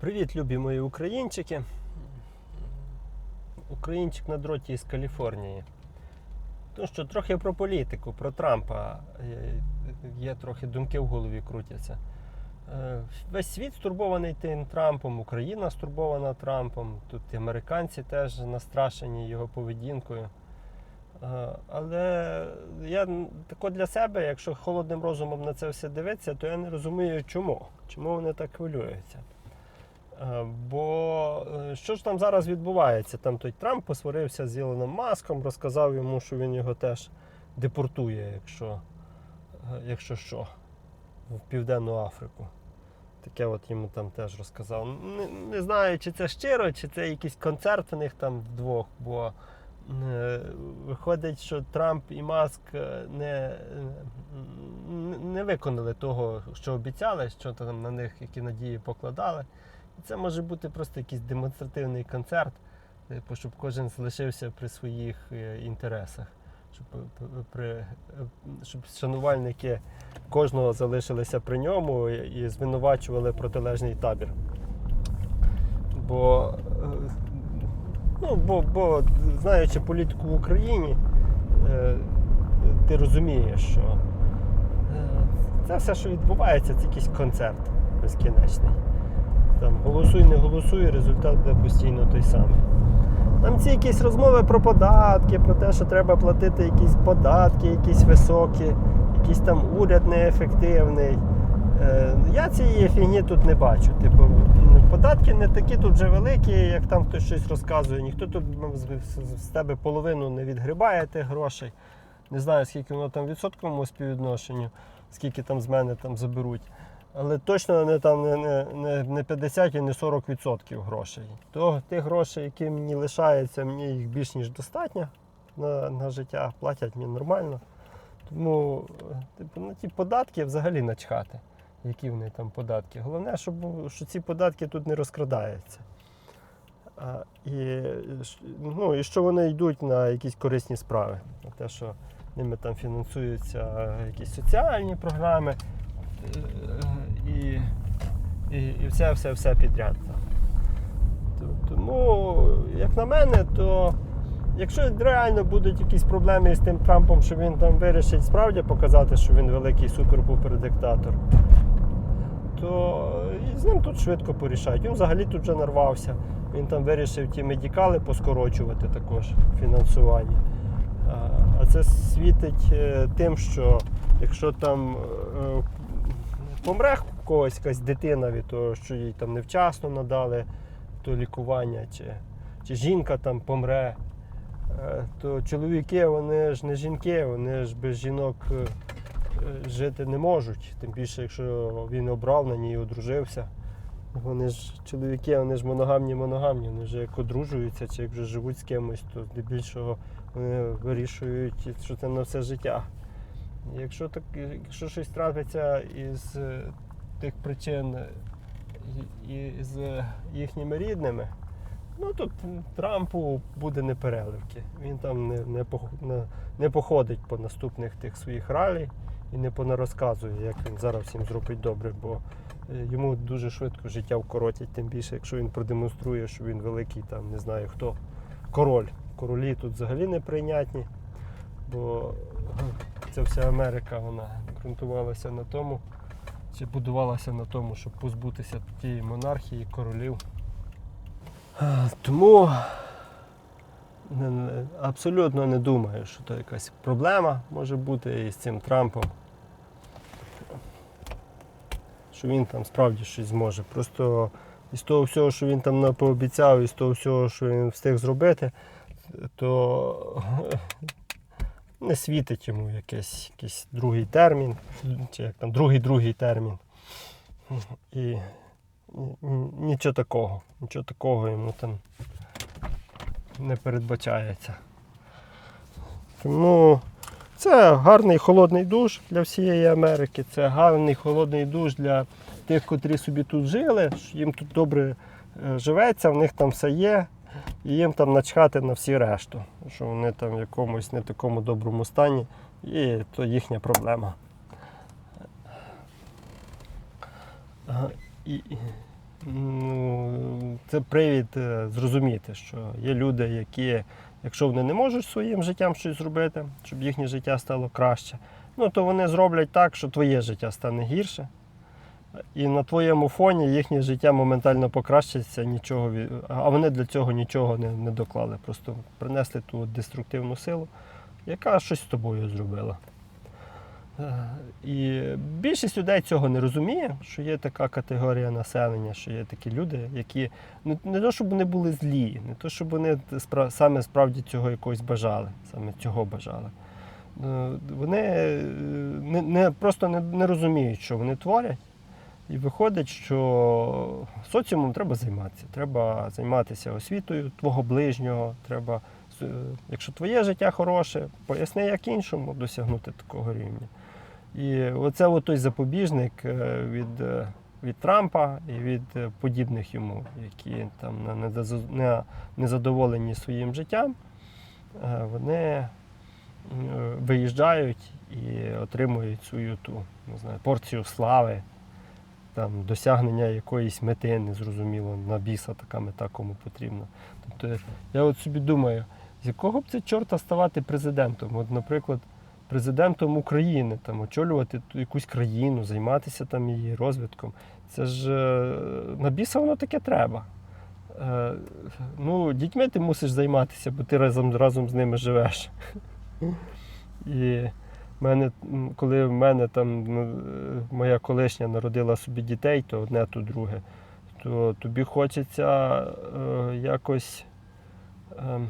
Привіт, любі мої українчики. Українчик на дроті із Каліфорнії. Ну що, трохи про політику, про Трампа. Е, Є трохи думки в голові крутяться. Е, Весь світ стурбований тим Трампом, Україна стурбована Трампом. Тут і американці теж настрашені його поведінкою. Е, Але я тако для себе, якщо холодним розумом на це все дивитися, то я не розумію, чому. Чому вони так хвилюються. Е, Бо е, що ж там зараз відбувається? Там той Трамп посварився з Ілоном Маском, розказав йому, що він його теж депортує, якщо, е, якщо що, в Південну Африку. Таке от йому там теж розказав. Не, не знаю, чи це щиро, чи це якийсь концерт у них там вдвох, бо виходить, що Трамп і Маск не, не виконали того, що обіцяли, що там на них які надії покладали. Це може бути просто якийсь демонстративний концерт, типу, щоб кожен залишився при своїх е, інтересах, щоб, е, при, е, щоб шанувальники кожного залишилися при ньому і звинувачували протилежний табір. Бо, ну, бо, бо знаючи політику в Україні, ти розумієш, що це все, що відбувається, це якийсь концерт безкінечний. Там голосуй, не голосуй, результат буде постійно той самий. Там ці якісь розмови про податки, про те, що треба платити якісь податки, якісь високі, якийсь там уряд неефективний. Е, Я цієї фігні тут не бачу. Типу, податки не такі тут вже великі, як там хтось щось розказує. Ніхто тут ну, з- тебе половину не відгрібає тих грошей. Не знаю, скільки воно там відсотковому співвідношенню, скільки там з мене там заберуть. Але точно не там не, не, не, не 50 і не 40% грошей. То тих грошей, які мені лишаються, мені їх більш ніж достатньо на, на життя, платять мені нормально. Тому е, типу, на ті податки взагалі начхати, які вони там податки. Головне, щоб що ці податки тут не розкрадаються. А, і, ну, і що вони йдуть на якісь корисні справи. На те, що ними там фінансуються е, якісь соціальні програми е, і, і, і все, все, все підряд. Тому, як на мене, то якщо реально будуть якісь проблеми з тим Трампом, що він там вирішить справді показати, що він великий супер-пупер диктатор, то і з ним тут швидко порішають. Він взагалі тут вже нарвався. Він там вирішив ті медикали поскорочувати також фінансування. А- це світить е, тим, що якщо там е, помре когось якась дитина від того, що їй там невчасно надали то лікування, чи, чи жінка там помре, е, то чоловіки вони ж не жінки, вони ж без жінок е, жити не можуть. Тим більше, якщо він обрав на ній одружився. Вони ж чоловіки, вони ж моногамні моногамні, вони вже як одружуються чи як вже живуть з кимось, то здебільшого вони вирішують, що це на все життя. Якщо так, якщо щось трапиться із тих причин е, і- і з їхніми рідними, ну то Трампу буде непереливки. Він там не, не, не, не походить по наступних тих своїх ралій і не понарозказує, як він зараз всім зробить добре, бо е, йому дуже швидко життя вкоротять, тим більше, якщо він продемонструє, що він великий, там не знаю хто, король. Королі тут взагалі не прийнятні, бо ця вся Америка вона ґрунтувалася на тому, чи будувалася на тому, щоб позбутися тієї монархії, королів. Тому абсолютно не думаю, що то якась проблема може бути із цим Трампом. Що він там справді щось зможе. Просто із того всього, що він там пообіцяв, із того всього, що він встиг зробити, то не світить йому якийсь, якийсь другий термін, чи як там другий другий термін. І ні- ні- нічого такого, нічого такого йому там не передбачається. Тому це гарний холодний душ для всієї Америки, це гарний холодний душ для тих, котрі собі тут жили, їм тут добре е, живеться, в них там все є, і їм там начхати на всі решту, що вони там в якомусь не такому доброму стані, і то їхня проблема. І, ну, це привід е, зрозуміти, що є люди, які, якщо вони не можуть своїм життям щось зробити, щоб їхнє життя стало краще, ну то вони зроблять так, що твоє життя стане гірше. І на твоєму фоні їхнє життя моментально покращиться, нічого а вони для цього нічого не, не доклали. Просто принесли ту деструктивну силу, яка щось з тобою зробила. Е, І більшість людей цього не розуміє, що є така категорія населення, що є такі люди, які не, не то, щоб вони були злі, не то, щоб вони спра- саме справді цього якогось бажали, саме цього бажали. Е, Вони е, не, не, просто не, не розуміють, що вони творять. І виходить, що соціумом треба займатися. Треба займатися освітою твого ближнього. Треба, е, якщо твоє життя хороше, поясни, як іншому досягнути такого рівня. І оце той запобіжник е, від, е, від Трампа і від подібних йому, які там незадоволені своїм життям, вони виїжджають і отримують свою ту не знаю, порцію слави, там, досягнення якоїсь мети, незрозуміло, на біса така мета кому потрібна. Тобто я от собі думаю, з якого б це чорта ставати президентом? От, наприклад, президентом України, там, очолювати якусь країну, займатися там її розвитком. Це ж е, на біса воно таке треба. Е, Ну, дітьми ти мусиш займатися, бо ти разом, разом з ними живеш. І мене, коли в мене там е, моя колишня народила собі дітей, то одне, то друге, то тобі хочеться е, якось е,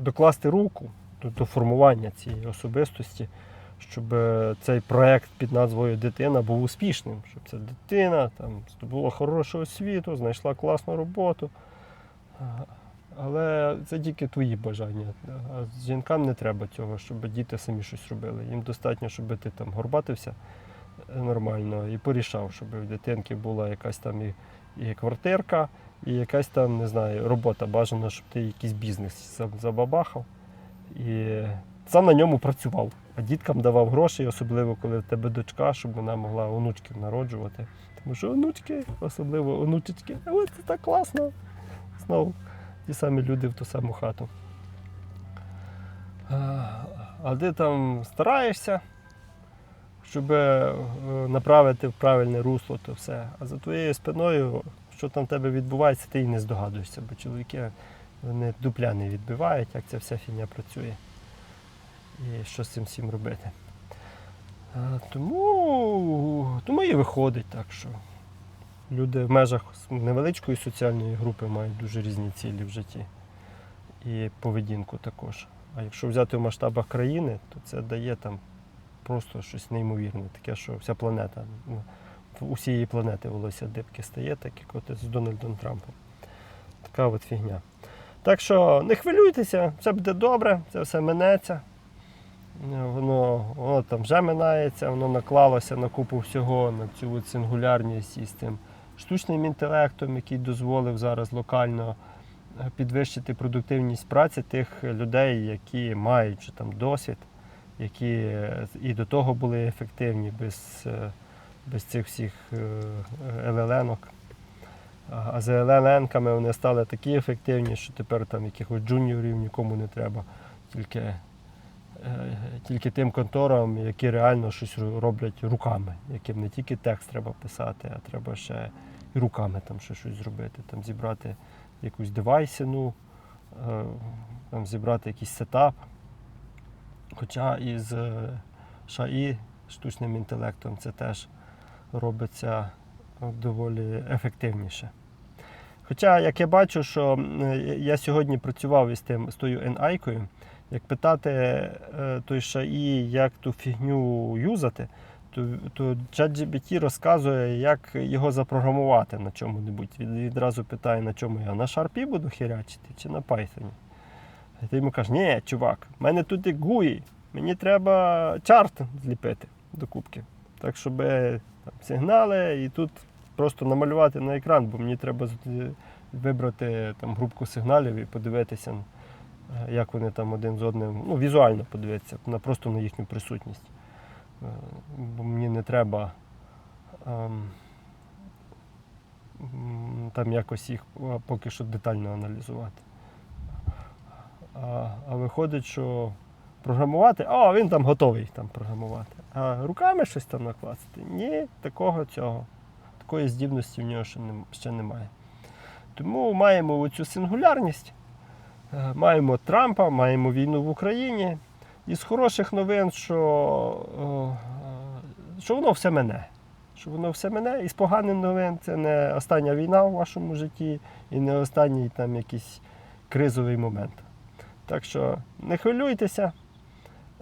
докласти руку до, до формування цієї особистості, щоб е, цей проект під назвою Дитина був успішним, щоб ця дитина там, здобула хорошу освіту, знайшла класну роботу. Але це тільки твої бажання. А жінкам не треба цього, щоб діти самі щось робили. Їм достатньо, щоб ти там горбатився е, нормально і порішав, щоб в дитинки була якась там і, і квартирка, і якась там, не знаю, робота. Бажано, щоб ти якийсь бізнес забабахав і сам на ньому працював. А діткам давав гроші, особливо коли в тебе дочка, щоб вона могла онучків народжувати. Тому що онучки, особливо онучечки, це так класно. Знову ті самі люди в ту саму хату. А, ти там стараєшся, щоб е, направити в правильне русло то все. А за твоєю спиною, що там в тебе відбувається, ти і не здогадуєшся, бо чоловіки вони дупля не відбивають, як ця вся фігня працює. І що з цим всім робити. Тому, тому і виходить так, що люди в межах невеличкої соціальної групи мають дуже різні цілі в житті. І поведінку також. А якщо взяти в масштабах країни, то це дає там просто щось неймовірне, таке, що вся планета, ну, усієї планети волосся дибки стає, так як от з Дональдом Трампом. Така от фігня. Так що не хвилюйтеся, все буде добре, це все минеться. Воно, воно там вже минається, воно наклалося на купу всього, на цю от сингулярність із цим штучним інтелектом, який дозволив зараз локально е, підвищити продуктивність праці тих людей, які мають там досвід, які е, і до того були ефективні без, е, без цих всіх ЛЛНок. А з ЛЛНками вони стали такі ефективні, що тепер там якихось джуніорів нікому не треба. Тільки, тільки тим конторам, які реально щось роблять руками, яким не тільки текст треба писати, а треба ще і руками там ще щось зробити. Там зібрати якусь девайсину, е, там зібрати якийсь сетап. Хоча із е, ШАІ, штучним інтелектом, це теж робиться доволі ефективніше. Хоча, як я бачу, що е, я сьогодні працював із тим з тою NI-кою, як питати е, той ШАІ, як ту фігню юзати, то, то ChatGPT розказує, як його запрограмувати на чому-небудь. Він відразу питає, на чому я на Sharp буду херячити чи на Python. А ти йому кажеш, ні, чувак, в мене тут і GUI, мені треба чарт зліпити до кубки. Так, щоб е, там, сигнали і тут просто намалювати на екран, бо мені треба вибрати там групку сигналів і подивитися, як вони там один з одним, ну, візуально подивитися, просто на їхню присутність. Е, Бо мені не треба ем, там якось їх поки що детально аналізувати. А, а виходить, що програмувати, а він там готовий там програмувати. А руками щось там накласти? Ні, такого цього. Такої здібності в нього ще, не, ще немає. Тому маємо оцю сингулярність, е, маємо Трампа, маємо війну в Україні. І з хороших новин, що, е, що воно все мене. Що воно все мене. І з поганих новин це не остання війна в вашому житті і не останній там якийсь кризовий момент. Так що не хвилюйтеся,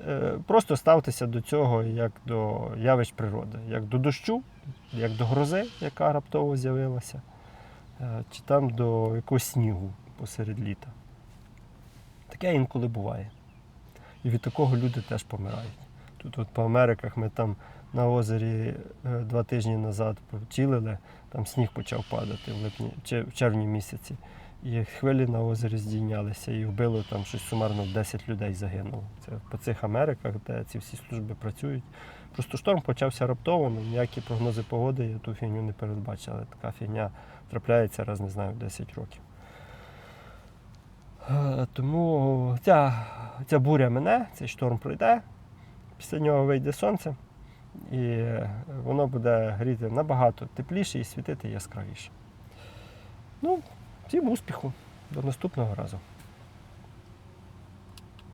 е, просто ставтеся до цього як до явищ природи, як до дощу, як до грози, яка раптово з'явилася, е, чи там до якогось снігу посеред літа. Таке інколи буває. І від такого люди теж помирають. Тут от по Америках ми там на озері е, два тижні назад втілили, там сніг почав падати в липні в червні місяці. І хвилі на озері здійнялися і вбило там щось сумарно 10 людей загинуло. Це по цих Америках, де ці всі служби працюють. Просто шторм почався раптово, ніякі прогнози погоди я ту фігню не передбачив, але така фігня трапляється раз, не знаю, в 10 років. Е, Тому ця, ця буря мене, цей шторм пройде, після нього вийде сонце, і воно буде гріти набагато тепліше і світити яскравіше. Ну, всім успіху. До наступного разу.